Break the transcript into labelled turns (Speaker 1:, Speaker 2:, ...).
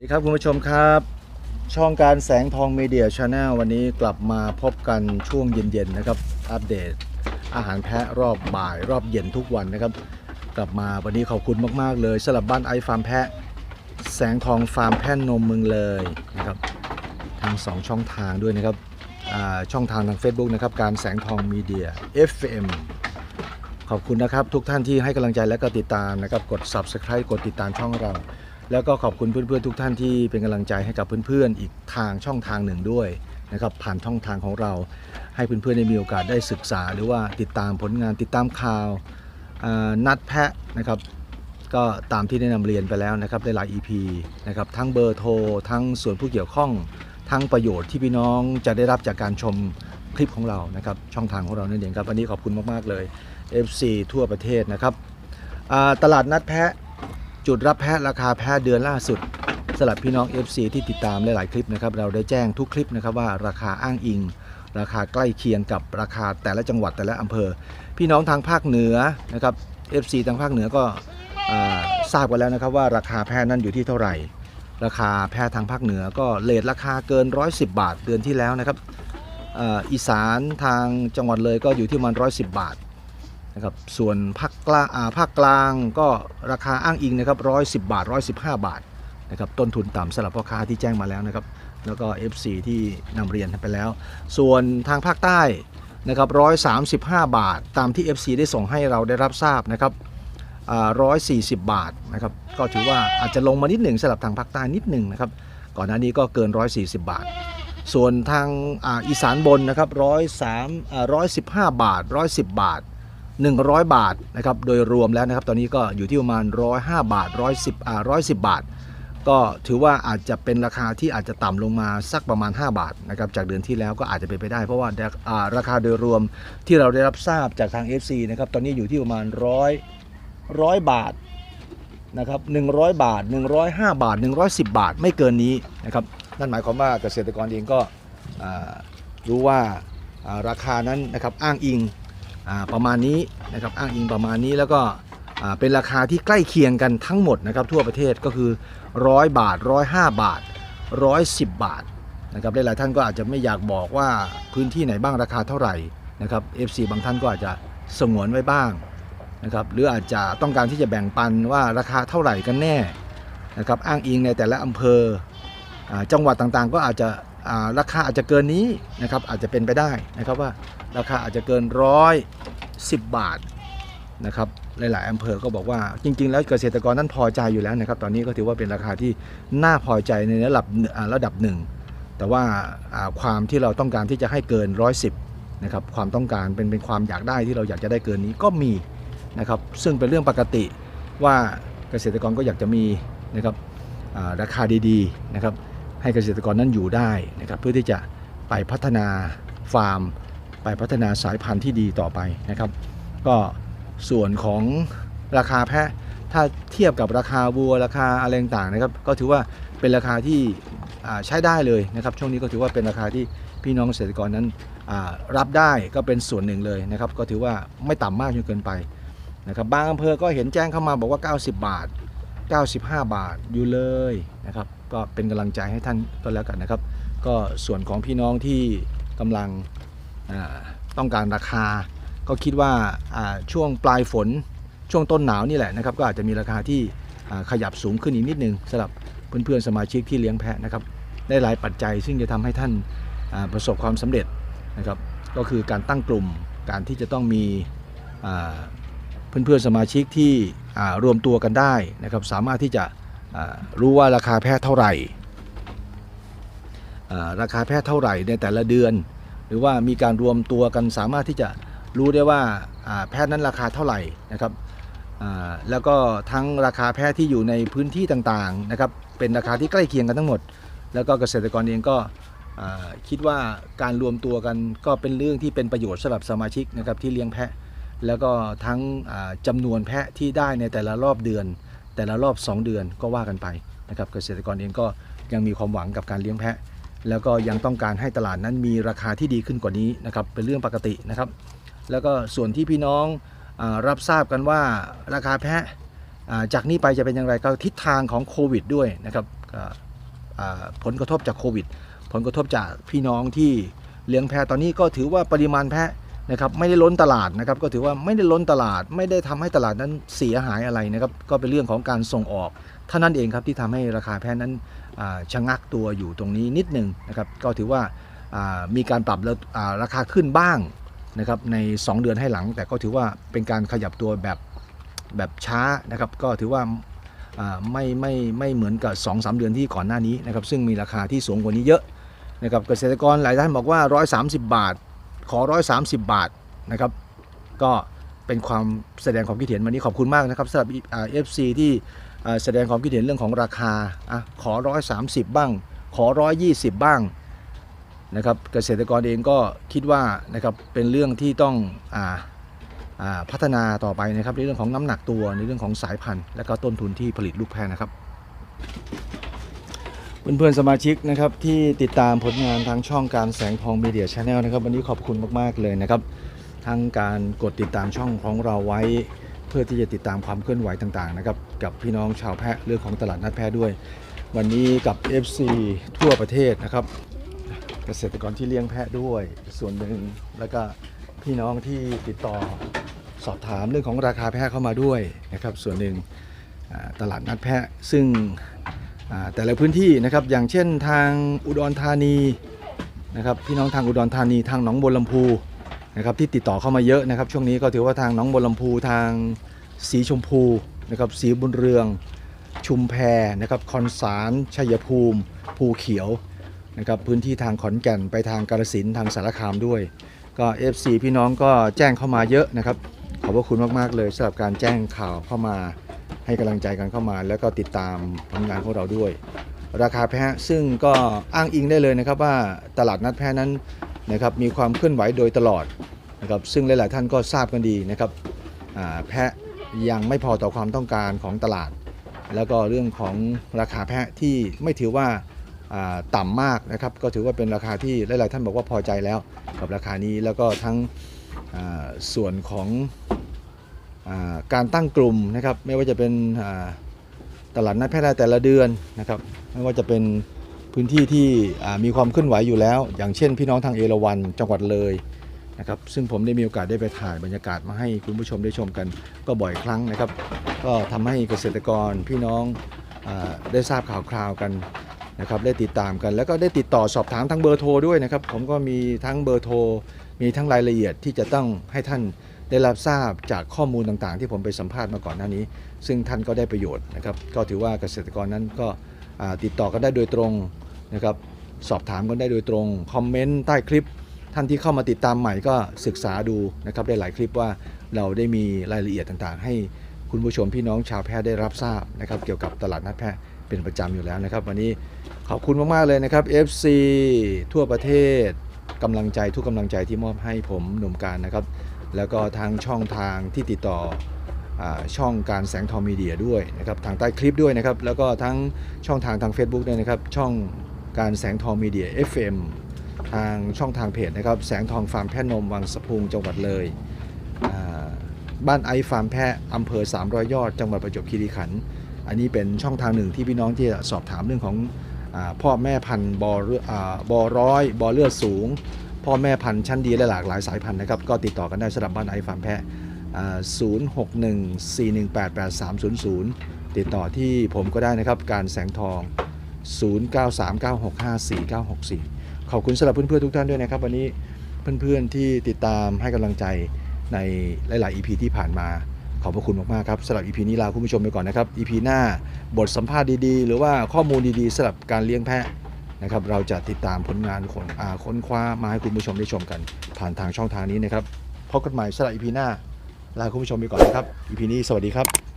Speaker 1: สวัสดีครับคุณผู้ชมครับ ช่องการแสงทองมีเดียชาแนลวันนี้กลับมาพบกันช่วงเย็นๆนะครับ อัปเดต อาหารแพะรอบบ่ายรอบเย็นทุกวันนะครับ กลับมาวันนี้ขอบคุณมากๆเลยสำหรับบ้านไอฟาร์มแพะ แสงทองฟาร์มแพะนมเมืองเลยนะครับทาง 2 ช่องทางด้วยนะครับช่องทางทาง Facebook นะครับการแสงทองมีเดีย FM ขอบคุณนะครับทุกท่านที่ให้กำลังใจและก็ติดตามนะครับกด Subscribe กดติดตามช่องเรา แล้วก็ขอบคุณเพื่อนๆทุกท่านที่เป็นกำลังใจให้กับเพื่อนๆอีกทางช่องทางหนึ่งด้วยนะครับผ่านช่องทางของเรา ให้เพื่อนๆได้มีโอกาสได้ศึกษา หรือว่าติดตามผลงานติดตามข่าวนัดแพะนะครับก็ตามที่ได้นำเรียนไปแล้วนะครับในหลาย EP นะครับทั้งเบอร์โทร ทั้งส่วนผู้เกี่ยวข้อง ทั้งประโยชน์ที่พี่น้องจะได้รับจากการชมคลิปของเรานะครับช่องทางของเรานั่นเองครับวันนี้ขอบคุณมากๆเลย FC ทั่วประเทศนะครับตลาดนัดแพะ จุดรับแพะราคาแพะเดือนล่าสุดสำหรับพี่น้อง FC ที่ติดตามหลาย ๆ คลิปนะครับเราได้แจ้งทุกคลิปนะครับว่าราคาอ้างอิง ราคาใกล้เคียงกับราคาแต่ละจังหวัดแต่ละอำเภอ พี่น้องทางภาคเหนือนะครับ FC ทางภาคเหนือก็ทราบกันแล้วนะครับว่าราคาแพะนั้นอยู่ที่เท่าไหร่ ราคาแพะทางภาคเหนือก็เลทราคาเกิน 110 บาทเดือนที่แล้วนะครับอีสานทางจังหวัดเลยก็อยู่ที่ประมัน110 บาท นะครับส่วนภาคกลางภาคกลางก็ราคาอ้างอิงนะครับ110บาท115บาทนะครับต้นทุนต่ำสำหรับพ่อค้าที่แจ้งมาแล้วนะครับแล้วก็ FC ที่นำเรียนไปแล้ว ส่วนทางภาคใต้นะครับ135บาท ตามที่ FC ได้ส่งให้เราได้รับทราบนะครับอ่า140บาทนะครับก็ถือว่าอาจจะลงมานิดหนึ่งสำหรับทางภาคใต้นิดหนึ่งนะครับก่อนหน้านี้ก็เกิน 140 บาท ส่วนทางออีสานบนนะครับ103อ่า115บาท110บาท 100 บาทนะครับโดยรวมแล้วนะครับตอนนี้ก็อยู่ที่ประมาณ 105 บาท 110อ่า110 บาท ก็ถือว่าอาจจะเป็นราคาที่อาจจะต่ำลงมาสักประมาณ 5 บาทนะครับจากเดือนที่แล้วก็อาจจะเป็นไปได้ เพราะว่าอ่าราคาโดยรวมที่เราได้รับทราบจากทาง FC นะครับตอนนี้อยู่ที่ประมาณ 100 100 บาทนะครับ100 บาท 105 บาท 110 บาท ไม่เกินนี้นะครับนั่นหมายความว่าเกษตรกรเองก็รู้ว่าราคานั้นนะครับอ้างอิง ประมาณนี้นะครับอ้างอิงประมาณนี้แล้วก็เป็นราคาที่ใกล้เคียงกันทั้งหมดนะครับทั่วประเทศก็คือ 100 บาท 105 บาท 110 บาทนะครับหลายๆท่านก็อาจจะไม่อยากบอกว่าพื้นที่ไหนบ้างราคาเท่าไหร่นะครับ FC บางท่านก็อาจจะสงวนไว้บ้างนะครับหรืออาจจะต้องการที่จะแบ่งปันว่าราคาเท่าไหร่กันแน่นะครับอ้างอิงในแต่ละอำเภอจังหวัดต่างๆ ก็อาจจะ ราคาอาจจะเกินนี้นะครับอาจจะเป็นไปได้นะครับว่าราคาอาจจะเกินร้อยสิบบาทนะครับหลาย ๆอำเภอก็บอกว่าจริง ๆ แล้วเกษตรกรนั้นพอใจอยู่แล้วนะครับ ตอนนี้ก็ถือว่าเป็นราคาที่น่าพอใจในระดับระดับหนึ่งแต่ว่าความที่เราต้องการที่จะให้เกินร้อยสิบนะครับความต้องการเป็นเป็นความอยากได้ที่เราอยากจะได้เกินนี้ก็มีนะครับซึ่งเป็นเรื่องปกติว่าเกษตรกรก็อยากจะมีนะครับราคาดีๆนะครับ ให้เกษตรกรนั้นอยู่ได้นะครับเพื่อที่จะไปพัฒนาฟาร์ม ไปพัฒนาสายพันธุ์ที่ดีต่อไปนะครับ ก็ส่วนของราคาแพะถ้าเทียบกับราคาวัวราคาอะไรต่างๆนะครับ ก็ถือว่าเป็นราคาที่ใช้ได้เลยนะครับ ช่วงนี้ก็ถือว่าเป็นราคาที่พี่น้องเกษตรกรนั้นรับได้ก็เป็นส่วนหนึ่งเลยนะครับ ก็ถือว่าไม่ต่ำมากจนเกินไปนะครับบางอำเภอก็เห็นแจ้งเข้ามาบอกว่า 90 บาท 95 บาทอยู่เลยนะครับ ก็เป็นกำลังใจให้ท่านก็แล้วกันนะครับ ก็ส่วนของพี่น้องที่กำลังต้องการราคา ก็คิดว่าช่วงปลายฝนช่วงต้นหนาวนี่แหละนะครับ ก็อาจจะมีราคาที่ขยับสูงขึ้นอีกนิดนึงสำหรับเพื่อนๆสมาชิกที่เลี้ยงแพะนะครับได้หลายปัจจัยซึ่งจะทำให้ท่านประสบความสำเร็จนะครับ ก็คือการตั้งกลุ่มการที่จะต้องมีอ่าเพื่อนๆสมาชิกที่รวมตัวกันได้นะครับ สามารถที่จะ รู้ว่าราคาแพะเท่าไหร่ราคาแพะเท่าไหร่ในแต่ละเดือน หรือว่ามีการรวมตัวกันสามารถที่จะรู้ได้ว่าแพทย์นั้นราคาเท่าไหร่นะครับแล้วก็ทั้งราคาแพทย์ที่อยู่ในพื้นที่ต่างๆนะครับเป็นราคาที่ใกล้เคียงกันทั้งหมด แล้วก็เกษตรกรเองก็คิดว่าการรวมตัวกันก็เป็นเรื่องที่เป็นประโยชน์สำหรับสมาชิกนะครับที่เลี้ยงแพะ แล้วก็ทั้งอ่าจำนวนแพะที่ได้ในแต่ละรอบเดือน แต่ละรอบ 2 เดือนก็ว่ากันไปนะครับเกษตรกรเองก็ยังมีความหวังกับการเลี้ยงแพะ แล้วก็ยังต้องการให้ตลาดนั้นมีราคาที่ดีขึ้นกว่านี้นะครับเป็นเรื่องปกตินะครับ แล้วก็ส่วนที่พี่น้องอรับทราบกันว่าราคาแพะจากนี้ไปจะเป็นอย่างไรก็ทิศทางของโควิดด้วยนะครับผลกระทบจากโควิด ผลกระทบจากพี่น้องที่เลี้ยงแพะตอนนี้ก็ถือว่าปริมาณแพะ นะครับไม่ได้ล้นตลาดนะครับก็ถือว่าไม่ได้ล้นตลาด ไม่ได้ทำให้ตลาดนั้นเสียหายอะไรนะครับก็เป็นเรื่องของการส่งออกเท่านั้นเองครับที่ทำให้ราคาแพะนั้นชะงักตัวอยู่ตรงนี้นิดหนึ่งนะครับก็ถือว่ามีการปรับแล้วราคาขึ้นบ้างนะครับใน 2 เดือนให้หลัง แต่ก็ถือว่าเป็นการขยับตัวแบบแบบช้านะครับก็ถือว่าอ่ไม่ไม่ไม่เหมือนกับ 2-3สเดือนที่ก่อนหน้านี้นะครับซึ่งมีราคาที่สูงกว่านี้เยอะนะครับเกษตรกรหลายท่านบอกว่า 130 บาท ขอ 130 บาทนะครับ ก็เป็นความแสดงความคิดเห็นวันนี้ขอบคุณมากนะครับสำหรับเอฟซีที่แสดงความคิดเห็นเรื่องของราคาอะขอ 130 บ้าง ขอ 120 บ้างนะครับเกษตรกรเองก็คิดว่านะครับเป็นเรื่องที่ต้องอ่าพัฒนาต่อไปนะครับในเรื่องของน้ำหนักตัวในเรื่องของสายพันธุ์ และก็ต้นทุนที่ผลิตลูกแพะนะครับ เพื่อนๆสมาชิกนะครับที่ติดตามผลงานทางช่องการแสงทองมีเดียชาแนลนะครับวันนี้ขอบคุณมากๆเลยนะครับ ทั้งการกดติดตามช่องของเราไว้ เพื่อที่จะติดตามความเคลื่อนไหวต่างๆนะครับกับพี่น้องชาวแพะเรื่องของตลาดนัดแพะด้วย วันนี้กับ FC ทั่วประเทศนะครับ เกษตรกรที่เลี้ยงแพะด้วยส่วนหนึ่งแล้วก็พี่น้องที่ติดต่อสอบถามเรื่องของราคาแพะเข้ามาด้วยนะครับ ส่วนหนึ่งตลาดนัดแพะซึ่ง แต่ละพื้นที่นะครับอย่างเช่นทางอุดรธานีนะครับพี่น้องทางอุดรธานีทางหนองบัวลำพูนะครับที่ติดต่อเข้ามาเยอะนะครับ ช่วงนี้ก็ถือว่าทางหนองบัวลำพูทางสีชมพูนะครับสีบุญเรือง ชุมแพนะครับคอนสารชัยภูมิ ภูเขียวนะครับพื้นที่ทางขอนแก่นไปทางกาฬสินธุ์ทางสารคามด้วย ก็ FC พี่น้องก็แจ้งเข้ามาเยอะนะครับขอบพระคุณมากๆเลยสำหรับการแจ้งข่าวเข้ามา ให้กำลังใจกันเข้ามา แล้วก็ติดตามผลงานของเราด้วย ราคาแพะซึ่งก็อ้างอิงได้เลยนะครับว่าตลาดนัดแพะนั้นนะครับมีความเคลื่อนไหวโดยตลอดนะครับซึ่งหลาย ๆ ท่านก็ทราบกันดีนะครับแพะยังไม่พอต่อความต้องการของตลาด แล้วก็เรื่องของราคาแพะที่ไม่ถือว่าอ่าต่ำมากนะครับก็ถือว่าเป็นราคาที่หลาย ๆ ท่านบอกว่าพอใจแล้วกับราคานี้แล้วก็ทั้งส่วนของ การตั้งกลุ่มนะครับ ไม่ว่าจะเป็นตลาดนัดแพทย์แต่ละเดือนนะครับ ไม่ว่าจะเป็นพื้นที่ที่มีความเคลื่อนไหวอยู่แล้ว อย่างเช่น พี่น้องทางเอราวันจังหวัดเลยนะครับ ซึ่งผมได้มีโอกาสได้ไปถ่ายบรรยากาศมาให้คุณผู้ชมได้ชมกันก็บ่อยครั้งนะครับ ก็ทำให้เกษตรกรพี่น้องอได้ทราบข่าวคราวกันนะครับได้ติดตามกันแล้วก็ได้ติดต่อสอบถามทางเบอร์โทรด้วยนะครับ ผมก็มีทั้งเบอร์โทร มีทั้งรายละเอียดที่จะต้องให้ท่าน ได้รับทราบจากข้อมูลต่างๆ ที่ผมไปสัมภาษณ์มาก่อนหน้านี้ ซึ่งท่านก็ได้ประโยชน์นะครับ ก็ถือว่าเกษตรกรนั้นก็ติดต่อกันได้โดยตรงนะครับ สอบถามกันได้โดยตรง คอมเมนต์ใต้คลิป ท่านที่เข้ามาติดตามใหม่ก็ศึกษาดูนะครับ ได้หลายคลิปว่าเราได้มีรายละเอียดต่างๆ ให้คุณผู้ชมพี่น้องชาวแพทย์ได้รับทราบนะครับ เกี่ยวกับตลาดนัดแพทย์เป็นประจำอยู่แล้วนะครับ วันนี้ขอบคุณมากๆเลยนะครับ FC ทั่วประเทศกำลังใจทุกกำลังใจที่มอบให้ผมหนุ่มการนะครับ แล้วก็ทางช่องทางที่ติดต่ออช่องการแสงทองมีเดียด้วยนะครับทางใต้คลิปด้วยนะครับ แล้วก็ทั้งช่องทางทาง Facebook ด้วยนะครับ ช่องการแสงทองมีเดีย FM ทางช่องทางเพจนะครับ แสงทองฟาร์มแพะนมวังสะพุงจังหวัดเลย บ้านไอฟาร์มแพะอำเภอ 300 ยอด จังหวัดประจวบคีรีขันธ์อันนี้เป็นช่องทางหนึ่งที่พี่น้องที่สอบถามเรื่องของอพ่อแม่พันธุ์บอเลือดาบอร้อยบอเลือดสูง พ่อแม่พันธุ์ชั้นดีและหลากหลายสายพันธุ์นะครับ ก็ติดต่อกันได้สำหรับบ้านไอฟาร์มแพะ0614188300 ติดต่อที่ผมก็ได้นะครับ การแสงทอง 0939654964 ขอบคุณสำหรับเพื่อนๆทุกท่านด้วยนะครับ วันนี้เพื่อนๆที่ติดตามให้กำลังใจในหลาย ๆ EP ที่ผ่านมาขอบพระคุณมาก ๆ ครับสำหรับ EP นี้ลาคุณผู้ชมไปก่อนนะครับ EP หน้าบทสัมภาษณ์ดี ๆ หรือว่าข้อมูลดี ๆสำหรับการเลี้ยงแพะ นะครับเราจะติดตามผลงานคนอาค้นคว้ามาให้คุณผู้ชมได้ชมกัน ผ่านทางช่องทางนี้นะครับพบกันใหม่สำหรับ EP หน้าลาคุณผู้ชมไปก่อนนะครับอีพีนี้สวัสดีครับ